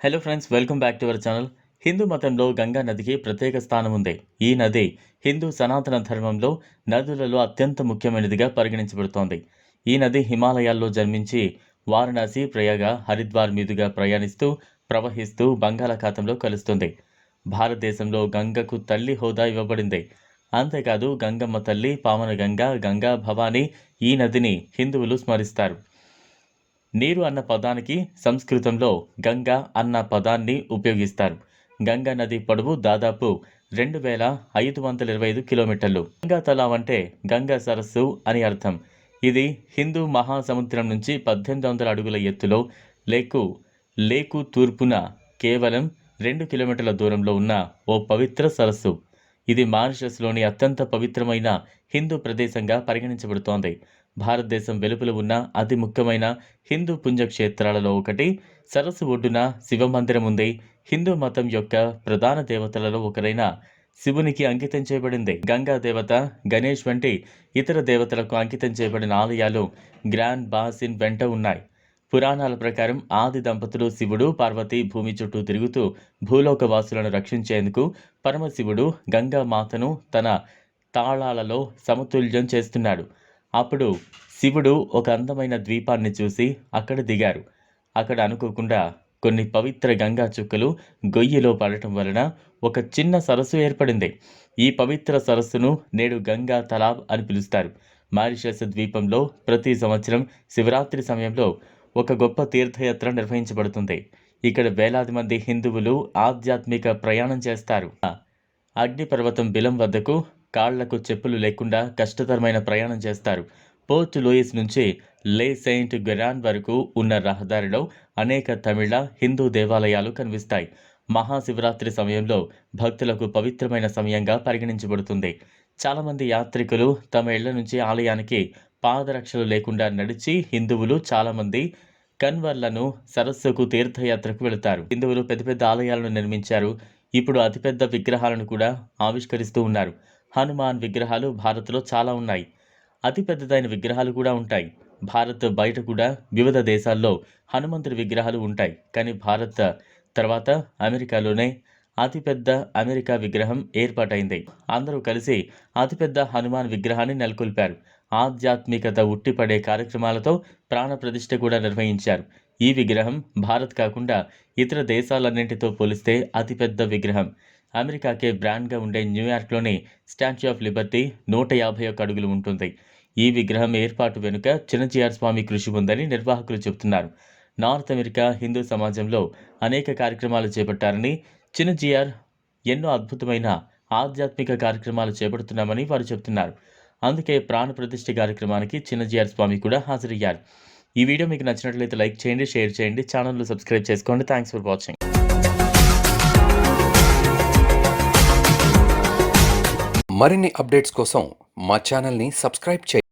Hello friends welcome back to our channel Hindu మతంలో గంగా నదికి ప్రత్యేక స్థానం ఉంది. ఈ నది హిందూ సనాతన ధర్మంలో నదులలో అత్యంత ముఖ్యమైనదిగా పరిగణించబడుతోంది. ఈ నది హిమాలయాల్లో జన్మించి వారణాసి ప్రయాగ హరిద్వార్ మీదుగా ప్రయాణిస్తూ ప్రవహిస్తూ బంగాళాఖాతంలో కలుస్తుంది. భారతదేశంలో గంగకు తల్లి హోదా ఇవ్వబడింది. అంతేకాదు గంగమ్మ తల్లి పామన గంగ గంగా భవాని ఈ నదిని హిందువులు స్మరిస్తారు. నీరు అన్న పదానికి సంస్కృతంలో గంగా అన్న పదాన్ని ఉపయోగిస్తారు. గంగా నది పొడవు దాదాపు రెండు వేల ఐదు వందల ఇరవై ఐదు కిలోమీటర్లు. గంగా తలావ్ అంటే గంగా సరస్సు అని అర్థం. ఇది హిందూ మహాసముద్రం నుంచి పద్దెనిమిది వందల అడుగుల ఎత్తులో లేకు లేకు తూర్పున కేవలం రెండు కిలోమీటర్ల దూరంలో ఉన్న ఓ పవిత్ర సరస్సు. ఇది మారిషస్లోని అత్యంత పవిత్రమైన హిందూ ప్రదేశంగా పరిగణించబడుతోంది. భారతదేశం వెలుపల ఉన్న అతి ముఖ్యమైన హిందూ పుణ్యక్షేత్రాలలో ఒకటి. సరస్సు ఒడ్డున శివమందిరం ఉంది. హిందూ మతం యొక్క ప్రధాన దేవతలలో ఒకరైన శివునికి అంకితం చేయబడింది. గంగా దేవత గణేష్ వంటి ఇతర దేవతలకు అంకితం చేయబడిన ఆలయాలు గ్రాండ్ బాసిన్ వెంట ఉన్నాయి. పురాణాల ప్రకారం ఆది దంపతులు శివుడు పార్వతి భూమి చుట్టూ తిరుగుతూ భూలోకవాసులను రక్షించేందుకు పరమశివుడు గంగా మాతను తన తాళాలలో సమతుల్యం చేస్తున్నాడు. అప్పుడు శివుడు ఒక అందమైన ద్వీపాన్ని చూసి అక్కడ దిగారు. అక్కడ అనుకోకుండా కొన్ని పవిత్ర గంగా చుక్కలు గొయ్యిలో పడటం వలన ఒక చిన్న సరస్సు ఏర్పడింది. ఈ పవిత్ర సరస్సును నేడు గంగా తలాబ్ అని పిలుస్తారు. మారిషస్ ద్వీపంలో ప్రతి సంవత్సరం శివరాత్రి సమయంలో ఒక గొప్ప తీర్థయాత్ర నిర్వహించబడుతుంది. ఇక్కడ వేలాది మంది హిందువులు ఆధ్యాత్మిక ప్రయాణం చేస్తారు. అగ్నిపర్వతం బిలం వద్దకు కాళ్ళకు చెప్పులు లేకుండా కష్టతరమైన ప్రయాణం చేస్తారు. పోర్ట్ లూయిస్ నుంచి లే సెయింట్ గెరాన్ వరకు ఉన్న రహదారిలో అనేక తమిళ హిందూ దేవాలయాలు కనిపిస్తాయి. మహాశివరాత్రి సమయంలో భక్తులకు పవిత్రమైన సమయంగా పరిగణించబడుతుంది. చాలామంది యాత్రికులు తమ ఇళ్ళ నుంచి ఆలయానికి పాదరక్షలు లేకుండా నడిచి హిందువులు చాలామంది కన్వర్లను సరస్సుకు తీర్థయాత్రకు వెళతారు. హిందువులు పెద్ద పెద్ద ఆలయాలను నిర్మించారు. ఇప్పుడు అతిపెద్ద విగ్రహాలను కూడా ఆవిష్కరిస్తూ ఉన్నారు. హనుమాన్ విగ్రహాలు భారత్లో చాలా ఉన్నాయి. అతిపెద్దదైన విగ్రహాలు కూడా ఉంటాయి. భారత్ బయట కూడా వివిధ దేశాల్లో హనుమంతుడి విగ్రహాలు ఉంటాయి. కానీ భారత్ తర్వాత అమెరికాలోనే అతిపెద్ద అమెరికా విగ్రహం ఏర్పాటైంది. అందరూ కలిసి అతిపెద్ద హనుమాన్ విగ్రహాన్ని నెలకొల్పారు. ఆధ్యాత్మికత ఉట్టిపడే కార్యక్రమాలతో ప్రాణప్రతిష్ఠ కూడా నిర్వహించారు. ఈ విగ్రహం భారత్ కాకుండా ఇతర దేశాలన్నింటితో పోలిస్తే అతిపెద్ద విగ్రహం. అమెరికాకే బ్రాండ్గా ఉండే న్యూయార్క్లోని స్టాచ్యూ ఆఫ్ లిబర్టీ నూట యాభై ఒక్క అడుగులు ఉంటుంది. ఈ విగ్రహం ఏర్పాటు వెనుక చిన్నజీఆర్ స్వామి కృషి ఉందని నిర్వాహకులు చెబుతున్నారు. నార్త్ అమెరికా హిందూ సమాజంలో అనేక కార్యక్రమాలు చేపట్టారని చిన్నజీఆర్ ఎన్నో అద్భుతమైన ఆధ్యాత్మిక కార్యక్రమాలు చేపడుతున్నామని వారు చెబుతున్నారు. అందుకే ప్రాణ ప్రతిష్ఠ కార్యక్రమానికి చిన్నజీఆర్ స్వామి కూడా హాజరయ్యారు. ఈ వీడియో మీకు నచ్చినట్లయితే లైక్ చేయండి షేర్ చేయండి ఛానల్ను సబ్స్క్రైబ్ చేసుకోండి. థ్యాంక్స్ ఫర్ వాచింగ్ మరిన్ని అప్డేట్స్ కోసం మా ఛానల్ని సబ్స్క్రైబ్ చేయండి.